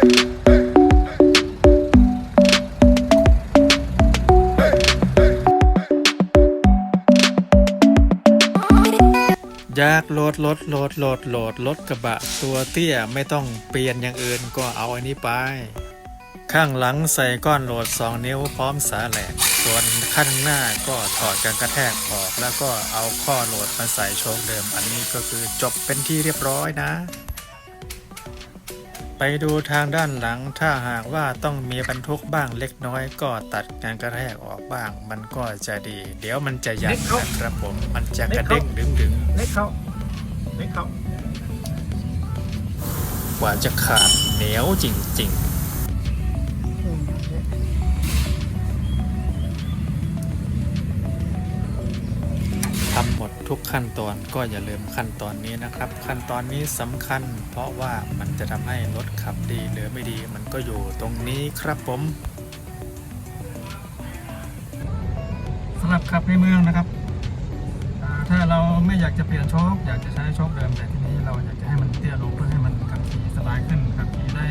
ยากโหลดรถโหลดโหลดโหลดรถกระบะ ตัวเตี้ยไม่ต้องเปลี่ยนอย่างอื่นก็เอาอันนี้ไป ข้างหลังใส่ก้อนโหลดสองนิ้วพร้อมสาแหลก ส่วนข้างหน้าก็ถอดกานกระแทกออก แล้วก็เอาข้อโหลดมาใส่โชคเดิม อันนี้ก็คือจบเป็นที่เรียบร้อยนะ ไปดูทางด้านหลัง ถ้าหากว่าต้องมีบรรทุกบ้างเล็กน้อย ก็ตัดการกระแทกออกบ้าง มันก็จะดี เดี๋ยวมันจะยันนะครับผม มันจะกระเด้งดึงดึงเล็กเข้าเล็กเข้าๆกว่าจะขาดเหนียวจริง ๆ ทุกขั้นตอนก็อย่าลืมขั้นตอนนี้นะครับ ขั้นตอนนี้สำคัญ เพราะว่ามันจะทำให้รถขับดีหรือไม่ดี มันก็อยู่ตรงนี้ครับผมสำหรับขับในเมืองนะครับ ถ้าเราไม่อยากจะเปลี่ยนโชคอยากจะใช้โชคเดิมแต่ทีนี้เราอยากจะให้มันเตี้ยลงเพื่อให้มันขับขี่สบายขึ้นขับขี่ได้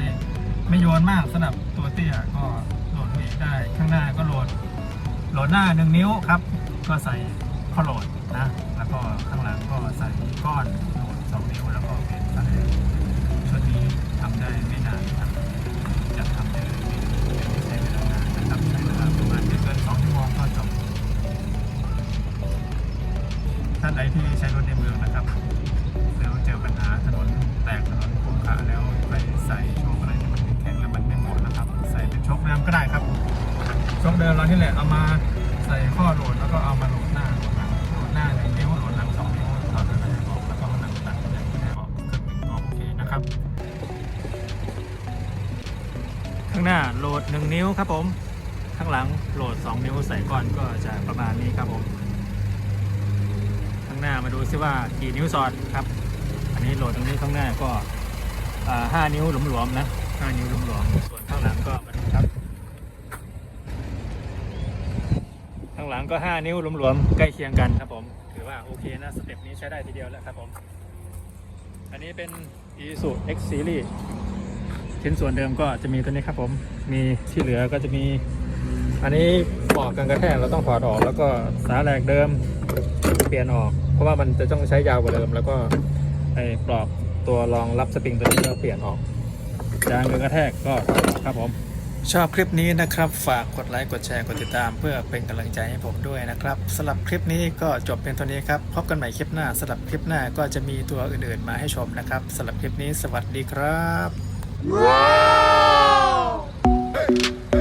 ไม่โยนมากสำหรับตัวเตี้ยก็โหลดเบรกได้ข้างหน้าก็โหลดโหลดหน้าหนึ่งนิ้วครับ ก็ใส่ข้อโหลดนะ แล้วก็ข้างหลังก็ใส่ก้อนโหลดสองนิ้วแล้วก็เป็นสายชุดนี้ทำได้ไม่นานครับจะทำได้เลยไม่ใช้เวลานานนะครับใช้เวลาประมาณไม่เกินสองชั่วโมงก็จบท่านใดที่ใช้รถในเมืองนะครับแล้วเจอปัญหาถนนแตกถนนขรุขระแล้วไปใส่โชคอะไรที่มันแข็งแล้วมันไม่เหมาะนะครับ ใส่เป็นโชคเดิมก็ได้ครับโชคเดิมเราที่แหละเอามาใส่ข้อโหลดแล้วก็เอามาโหลดหน้า ข้างหน้าโหลด 1 นิ้วครับผม ข้างหลังโหลด 2 นิ้วใส่ก่อนก็จะประมาณนี้ครับผม ข้างหน้ามาดูซิว่ากี่นิ้วสอดครับ อันนี้โหลดตรงนี้ข้างหน้าก็ห้านิ้วหลวมๆนะห้านิ้วหลวมๆส่วนข้างหลังก็มาดูครับ ข้างหลังก็ห้านิ้วหลวมๆใกล้เคียงกันครับผม ถือว่าโอเคนะสเต็ปนี้ใช้ได้ทีเดียวแล้วครับผม อันนี้เป็น Isuzu X Series ชิ้นส่วนเดิมก็จะมีตัวนี้ครับผม มีที่เหลือก็จะมี อันนี้ปลอกกันกระแทกเราต้องถอดออก แล้วก็สาแหลกเดิมเปลี่ยนออก เพราะว่ามันจะต้องใช้ยาวกว่าเดิม แล้วก็ไอ้ปลอกตัวรองรับสปริงตัวนี้ก็เปลี่ยนออกยางกันกระแทกก็ถอดออกครับผม ชอบคลิปนี้นะครับ ฝากกดไลค์กดแชร์กดติดตาม เพื่อเป็นกำลังใจให้ผมด้วยนะครับสำหรับคลิปนี้ก็จบเพียงเท่านี้ครับพบกันใหม่คลิปหน้าสำหรับคลิปหน้าก็จะมีตัวอื่นๆมาให้ชมนะครับสำหรับคลิปนี้สวัสดีครับ Wow! Hey.